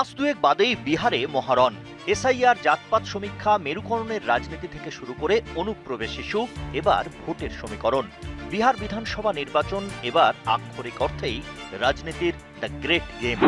মাস দুয়েক বাদেই বিহারে মহারণ। এসআইআর জাতপাত সমীক্ষা মেরুকরণের রাজনীতি থেকে শুরু করে অনুপ্রবেশ ইস্যু এবার ভোটের সমীকরণ। বিহার বিধানসভা নির্বাচন এবার আক্ষরিক অর্থেই রাজনীতির দ্য গ্রেট গেম।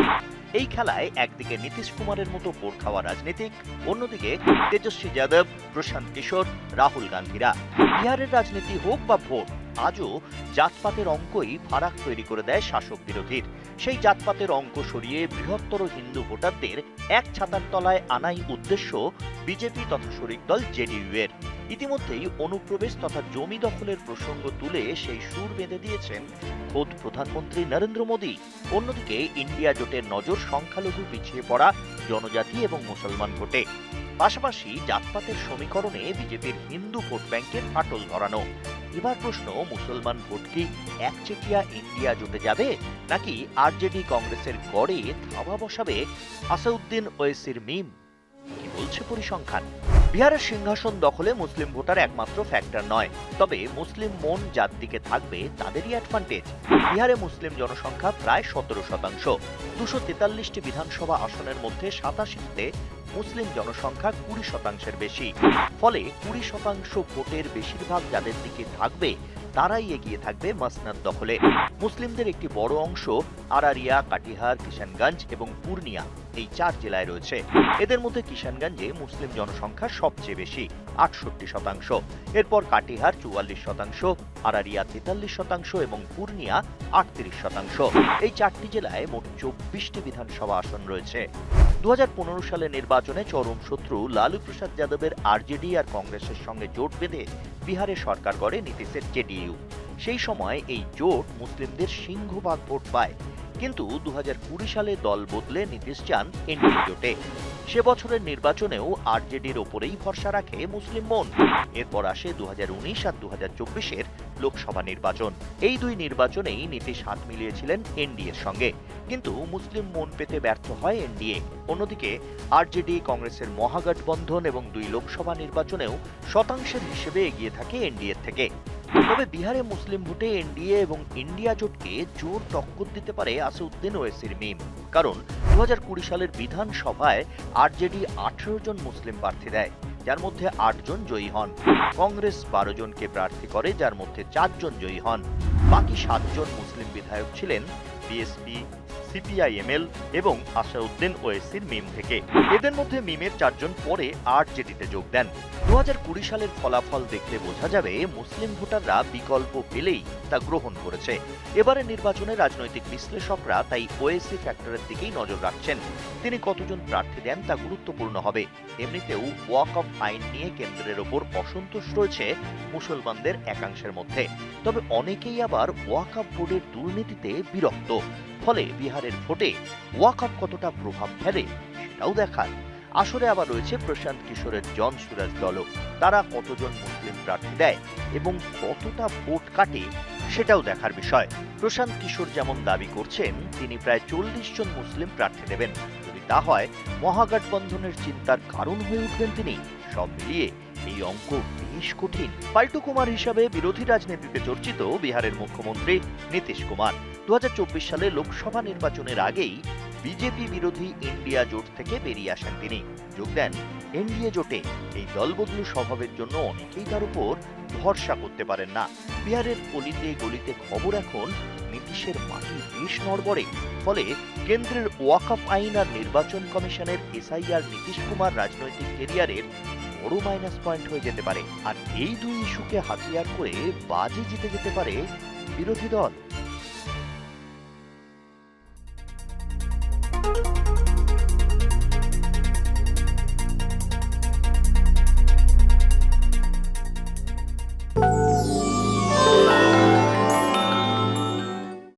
এই খেলায় একদিকে নীতিশ কুমারের মতো বোর খাওয়া রাজনীতিক, অন্যদিকে তেজস্বী যাদব, প্রশান্ত কিশোর, রাহুল গান্ধীরা। বিহারের রাজনীতি হোক বা ভোট, আজও জাতপাতের অঙ্কই ফারাক তৈরি করে দেয় শাসক বিরোধীর। সেই জাতপাতের অঙ্ক সরিয়ে বৃহত্তর হিন্দু ভোটারদের এক ছাতার তলায় আনাই উদ্দেশ্য বিজেপি তথা শরিক দল জেডিইউ এর ইতিমধ্যেই অনুপ্রবেশ তথা জমি দখলের প্রসঙ্গ তুলে সেই সুর বেঁধে দিয়েছেন খোদ প্রধানমন্ত্রী নরেন্দ্র মোদী। অন্যদিকে ইন্ডিয়া জোটের নজর সংখ্যালঘু পিছিয়ে পড়া জনজাতি এবং মুসলমান ভোটে। পাশাপাশি জাতপাতের সমীকরণে বিজেপির হিন্দু ভোট ব্যাংকের ফাটল ধরানো। এবার প্রশ্ন, মুসলমান ভোট কি একচেটিয়া ইন্ডিয়া জোটে যাবে, নাকি আরজেডি কংগ্রেসের গড়ে থাবা বসাবে আসাউদ্দিন ওয়েসির মিম? কি বলছে পরিসংখ্যান? বিহারের সিংহাসন দখলে মুসলিম ভোটার একমাত্র ফ্যাক্টর নয়, তবে মুসলিম মন যার দিকে থাকবে তাদেরই অ্যাডভান্টেজ বিহারে মুসলিম জনসংখ্যা প্রায় সতেরো শতাংশ। দুশো তেতাল্লিশটি বিধানসভা আসনের মধ্যে সাতাশিতে মুসলিম জনসংখ্যা কুড়ি শতাংশের বেশি। ফলে কুড়ি শতাংশ ভোটের বেশিরভাগ যাদের দিকে থাকবে, তারাই এগিয়ে থাকবে মাসনাদ দখলে। মুসলিমদের একটি বড় অংশ আরারিয়া, কাটিহার কিষানগঞ্জ এবং পূর্ণিয়া। এই চার জেলায় রয়েছে। এদের মধ্যে কিষানগঞ্জে মুসলিম জনসংখ্যা সবচেয়ে বেশি, আটষট্টি শতাংশ। এরপর কাটিহার চুয়াল্লিশ শতাংশ, আরারিয়া তেতাল্লিশ শতাংশ এবং পূর্ণিয়া আটত্রিশ শতাংশ। এই চারটি জেলায় মোট চব্বিশটি বিধানসভা আসন রয়েছে। দু সালে নির্বাচনে চরম শত্রু লালু প্রসাদ যাদবের আরজেডি আর কংগ্রেসের সঙ্গে জোট বেঁধে বিহারে সরকার গড়ে নীতিশের জেডিইউ। সেই সময় এই জোট মুসলিমদের সিংহভাগ ভোট পায়। কিন্তু দু হাজার কুড়ি সালে দল বদলে নীতিশ চান এনডিএ জোটে। সে বছরের নির্বাচনেও আরজেডির ওপরেই ভরসা রাখে মুসলিম মন। এরপর আসে দু হাজার উনিশ আর দু এর লোকসভা নির্বাচন। এই দুই নির্বাচনেই নীতিশ হাত মিলিয়েছিলেন এনডিএর সঙ্গে। কিন্তু মুসলিম মন পেতে ব্যর্থ হয় এনডিএ। অন্যদিকে, আরজেডি, কংগ্রেসের মহাগঠবন্ধন এবং দুই লোকসভা নির্বাচনেও শতাংশের হিসেবে এগিয়ে থাকে এনডিএর থেকে। তবে বিহারে মুসলিম ভোটে এনডিএ এবং ইন্ডিয়া জোটকে জোর টক্কর দিতে পারে আসিউদ্দিন ওয়েসির মিম। কারণ দু কুড়ি সালের বিধানসভায় আরজেডি আঠেরো জন মুসলিম প্রার্থী দেয়, যার মধ্যে আটজন জয়ী হন। কংগ্রেস বারো জনকে প্রার্থী করে, যার মধ্যে চারজন জয়ী হন। বাকি সাতজন মুসলিম বিধায়ক ছিলেন বিএসপি সিপিআইএমএল এবং আসাউদ্দিন ওয়েসির মিম থেকে। এদের মধ্যে মিমের চারজন পরে আরজেডিতে যোগ দেন। দু হাজার কুড়ি সালের ফলাফল দেখলে বোঝা যাবে, মুসলিম ভোটাররা বিকল্প পেলেই তা গ্রহণ করেছে। এবারে নির্বাচনে রাজনৈতিক বিশ্লেষকরা তাই ওয়েসি ফ্যাক্টরের দিকেই নজর রাখছেন। তিনি কতজন প্রার্থী দেন তা গুরুত্বপূর্ণ হবে। এমনিতেও ওয়াক অফ আইন নিয়ে কেন্দ্রের ওপর অসন্তোষ রয়েছে মুসলমানদের একাংশের মধ্যে। তবে অনেকেই আবার ওয়াক অফ বোর্ডের দুর্নীতিতে বিরক্ত। ফলে বিহারের ভোটে ওয়াক অফ কতটা প্রভাব ফেলে সেটাও দেখার আসরে আবার রয়েছে প্রশান্ত কিশোরের জন সুরাজ দলও। তারা কতজন মুসলিম প্রার্থী দেয় এবং কতটা ভোট কাটে সেটাও দেখার বিষয়। প্রশান্ত কিশোর যেমন দাবি করছেন, তিনি প্রায় চল্লিশ জন মুসলিম প্রার্থী দেবেন যদি তা হয় মহাগঠবন্ধনের চিন্তার কারণ হয়ে উঠবেন তিনি। সব মিলিয়ে এই অঙ্ক বেশ কঠিন। পাল্টু কুমার হিসাবে বিরোধী রাজনীতিতে চর্চিত বিহারের মুখ্যমন্ত্রী নীতিশ কুমার। দু হাজার চব্বিশ সালে লোকসভা নির্বাচনের আগেই বিজেপি বিরোধী ইন্ডিয়া জোট থেকে বেরিয়ে আসেন তিনি। যোগ দেন এনডিএ জোটে। এই দলবদলু স্বভাবের জন্য অনেকেই তার উপর ভরসা করতে পারেন না। বিহারের গলিতে গলিতে খবর এখন, নীতিশের মাটি বেশ নড়বড়ে। ফলে কেন্দ্রের ওয়াকআপ আইন আর নির্বাচন কমিশনের এসআইআর নীতিশ কুমার রাজনৈতিক কেরিয়ারের বড় মাইনাস পয়েন্ট হয়ে যেতে পারে। আর এই দুই ইস্যুকে হাতিয়ার করে বাজি জিতে যেতে পারে বিরোধী দল।